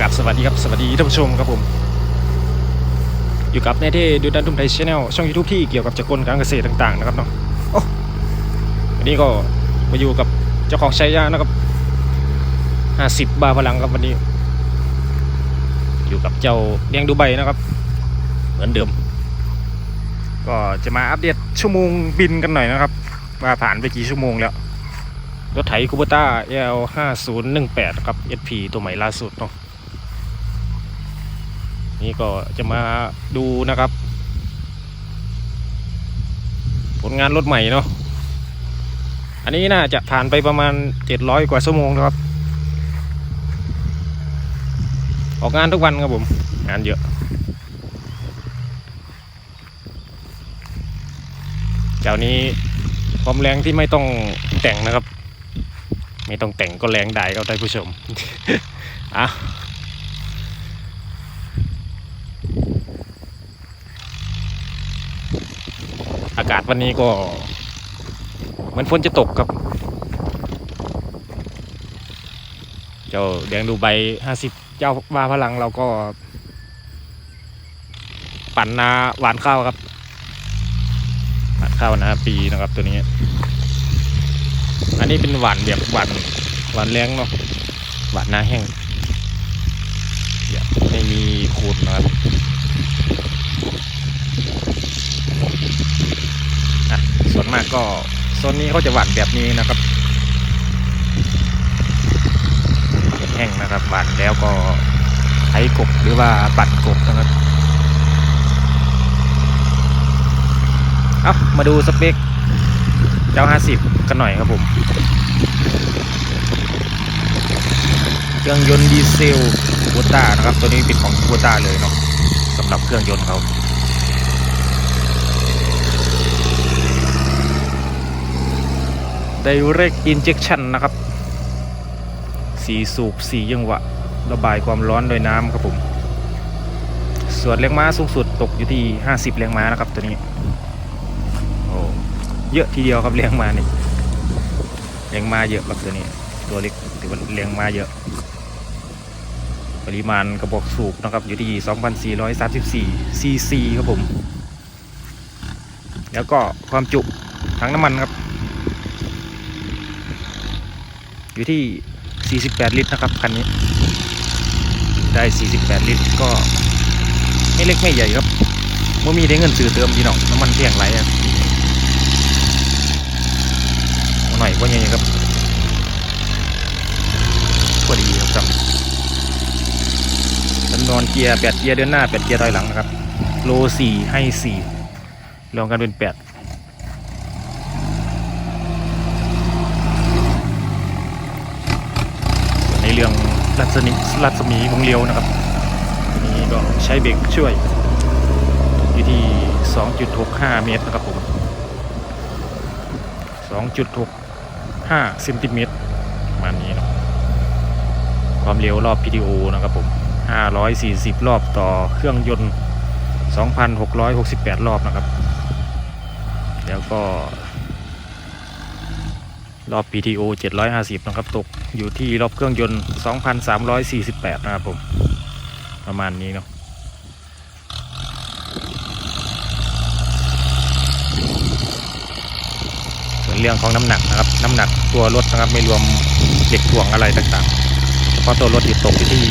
กับสวัสดีครับสวัสดีท่านผู้ชมครับผม อยู่กับในที่ดูดันทุ่มไทยชแนลช่อง YouTube ที่เกี่ยวกับจักรกลการเกษตรต่างๆนะครับเนาะโอ้วันนี้ก็มาอยู่กับเจ้าของชัยยานะครับห้าสิบบาทพลังครับวันนี้ อยู่กับเจ้าเลี้ยงดูใบนะครับ เหมือนเดิม ก็จะมาอัปเดตชั่วโมงบินกันหน่อยนะครับ ว่าผ่านไปกี่ชั่วโมงแล้วรถไถคูเบต้า L 5 0 1 8ครับ SP ตัวใหม่ล่าสุดเนาะ นี่ก็จะมาดูนะครับ ผลงานรถใหม่เนาะอันนี้น่าจะผ่านไปประมาณ700กว่าชั่วโมงนะครับ ออกงานทุกวันครับผม งานเยอะเจ้านี้ความแรงที่ไม่ต้องแต่งนะครับ ไม่ต้องแต่งก็แรงได้ครับท่านผู้ชมอะากาศวันนี้ก็เหมือนฝนจะตกครับ เจ้าแดงดูใบห้าสิบเจ้าว่าพลังเราก็ ปั่นนาหวานข้าวครับหวานข้าวนาปีนะครับตัวนี้ อันนี้เป็นหวานแบบหวานหวานแรงเนาะหวานนาแห้งไม่มีขูดนะครับอะส่ วนมากก็โซนนี้เขาจะหวานแบบนี้นะครับแห้งนะครับหวานแล้วก็ไถกบหรือว่าปั่นกบนะครับเอามาดูสเปคเจ้า50 กันหน่อยครับผมเครื่องยนต์ดีเซลคูโบต้านะครับ ตัวนี้เป็นของคูโบต้าเลยเนาะสำหรับเครื่องยนต์เขา Direct Injection นะครับสีสูบสียังหวะ ระบายความร้อนโดยน้ำครับผม ส่วนแรงม้าสูงสุดตกอยู่ที่ 50 แรงม้านะครับตัวนี้โอ้เยอะทีเดียวครับเลี้ยงมานี่เลี้ยงมาเยอะครับตัวนี้ ตัวเล็กถือว่าเลี้ยงมาเยอะ ปริมาณกระบอกสูบนะครับอยู่ที่ 2,434ซีซีครับผม แล้วก็ความจุถังน้ำมันครับ อยู่ที่ 48 ลิตรนะครับคันนี้ ได้ 48 ลิตรก็ไม่เล็กไม่ใหญ่ครับว่ามีได้เงินซื้อเติมพี่น้องน้ำมันเพียงไรอะหน่อยว่ายังไงครับก็ดีครับจำจำนวนเกียร์แปดเกียร์เดินหน้าแปดเกียร์ถอยหลังนะครับ โลสี่ให้สี่รวมกันเป็นแปดส่วนในเรัศมีรัศมีวงเลี้ยวนะครับนี่ก็ใช้เบรกช่วย อยู่ที่ 2.65 เมตรนะครับผม 2.65เซนติเมตรประมาณนี้นะความเร็วรอบ PTO นะครับผม 540 รอบต่อเครื่องยนต์ 2,668 รอบนะครับ แล้วก็รอบ PTO 750 นะครับ ตก อยู่ที่รอบเครื่องยนต์ 2,348 นะครับผม ประมาณนี้เนาะส่วนเรื่องของน้ำหนักนะครับ น้ำหนักตัวรถนะครับไม่รวมเด็กถ่วงอะไรต่างๆ เฉพาะตัวรถอยู่ตกอยู่ที่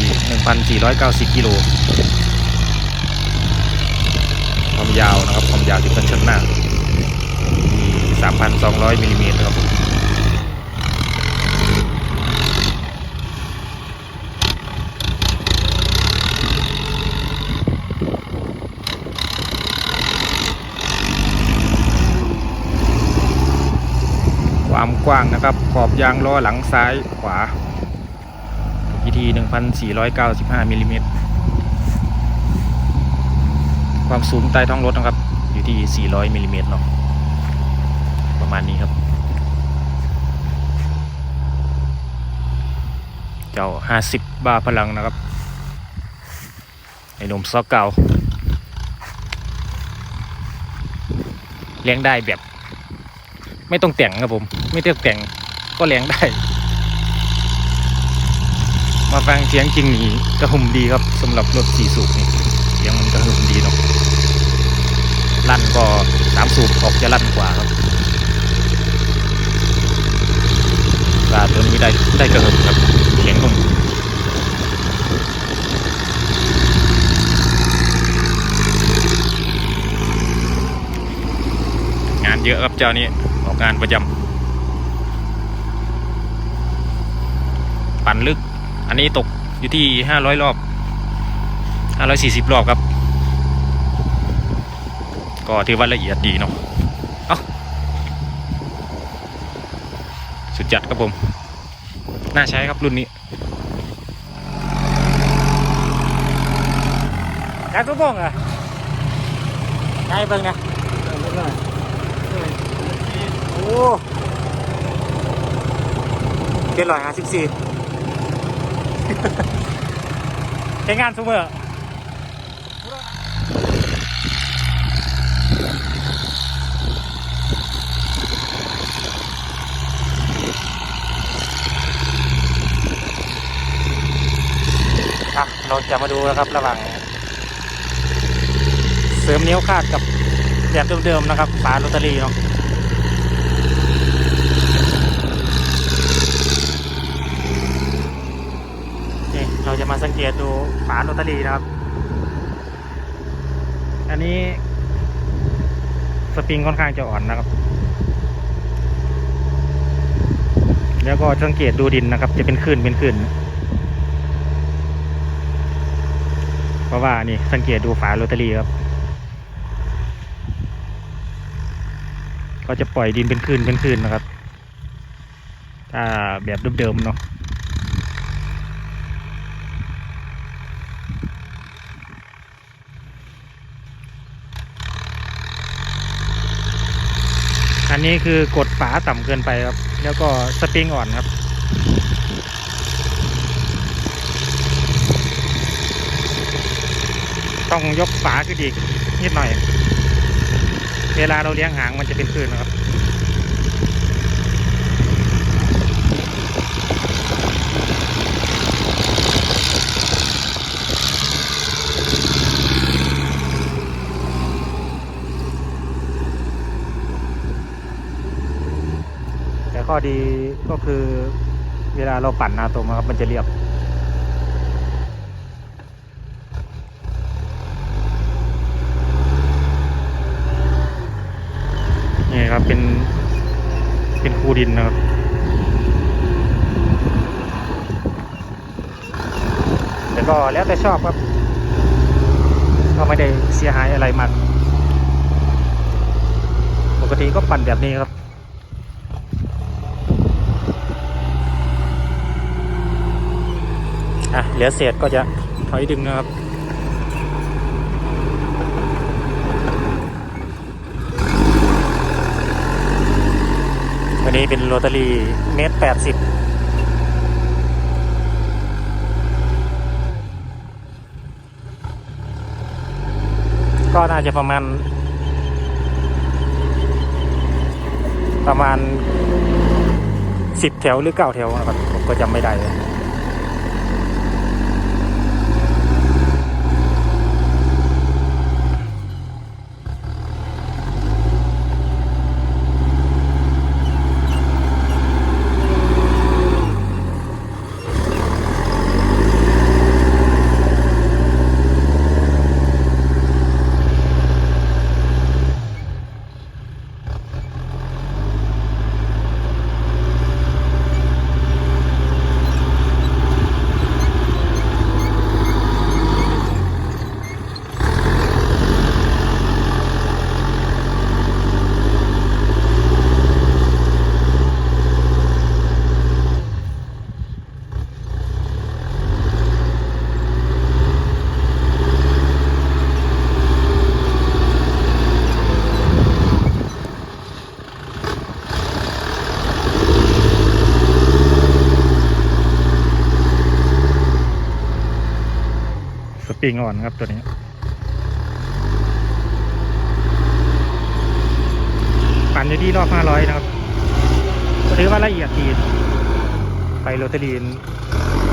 1,490 กิโลความยาวนะครับ ความยาวที่เป็นชั้นหน้าที่3,200มิลลิเมตรครับผม ความกว้างนะครับ ขอบยางล้อหลังซ้ายขวาอยู่ที่1,495มิลลิเมตรความสูงใต้ท้องรถนะครับ อยู่ที่ 400มิลลิเมตรเนาะประมาณนี้ครับ เจ้า 50 บาพลังนะครับไอ้นมซอกเก่าเลี้ยงได้แบบ ไม่ต้องแต่งครับผม ไม่ต้องแต่งก็เลี้ยงได้ มาฟังเสียงจริงนี่กระหึ่มดีครับสำหรับรถสี่สูบนี่เสียงมันกระหึ่มดีเนาะลั่นก็สามสูบออกจะลั่นกว่าครับกาตัวนี้ได้ได้กระหึ่มครับเสียงหึ่มงานเยอะครับเจ้านี้ ออกงานประจำปั่นลึก อันนี้ตกอยู่ที่ห้าร้อยรอบห้าร้อยสี่สิบรอบครับ ก็ถือว่าละเอียดดีเนาะเอ้าสุดจัดครับผม น่าใช้ครับรุ่นนี้การทุบบ้งอะไงเบิ่งนะ โอ้เป็นร้อยห้าสิบสี่ใช้งานทุกเมื่อครับเราจะมาดูนะครับระหว่างเสริมนิ้วคาดกับแบบเดิมๆนะครับฝาโรตารี่เนาะนี่ เราจะมาสังเกตดูฝาโรตารีนะครับ อันนี้สปริงค่อนข้างจะอ่อนนะครับ แล้วก็สังเกตดูดินนะครับ จะเป็นคลื่นเป็นคลื่นเพราะว่านี่สังเกตดูฝาโรตารีครับ ก็จะปล่อยดินเป็นคลื่นเป็นคลื่นนะครับ ถ้าแบบเดิมๆเนาะ นนี้คือกดฝาต่ำเกินไปครับ แล้วก็สปริงอ่อนครับ ต้องยกฝาขึ้นอีกนิดหน่อย เวลาเราเลี้ยงหางมันจะเป็นคลื่นนะครับ ดีก็คือเวลาเราปั่นนาตมครับมันจะเรียบ นี่ครับเป็นเป็นคูดินนะครับแต่ก็แล้วแต่ชอบครับ ก็ไม่ได้เสียหายอะไรมากปกติก็ปั่นแบบนี้ครับ อะเหลือเศษก็จะถอยดึงนะครับวันนี้เป็นโรตารี่เมตรแปดสิบก็น่าจะประมาณ ประมาณสิบแถวหรือเก้าแถวนะครับผมก็จำไม่ได้เลย สีงอ่อนครับตัวนี้ ปั่นอยู่ที่รอบ500นะครับก็ถือว่าละเอียดดีไปโรตารีน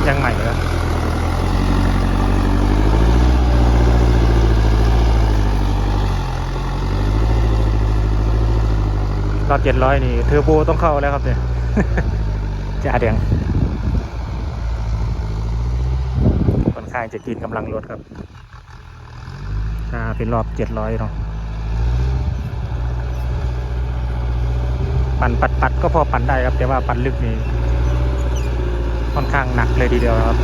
ยังใหม่เลยครับรอบเจ็ดร้อยนี่เทอร์โบต้องเข้าแล้วครับเนี่ยจะแดงค่อน ข้างจะกินกำลังรถครับถ้าเป็นรอบเจ็ดร้อยเนาะปั่นปัดปัดก็พอปั่นได้ครับ แต่ว่าปั่นลึกนี่ค่อนข้างหนักเลยทีเดียวครับ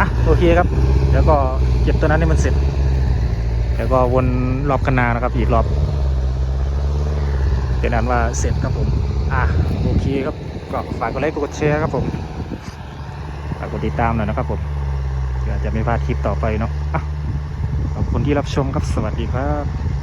อะโอเคครับ แล้วก็เก็บตัวนั้นให้มันเสร็จ แล้วก็วนรอบคนานะครับ อีกรอบ เป็นอันว่าเสร็จครับผม อะโอเคครับก็ฝากกดไลค์กดแชร์ครับผมฝากกดติดตามหน่อยนะครับผมเพื่อจะไม่พลาดคลิปต่อไปเนาะอะขอบคุณที่รับชมครับสวัสดีครับ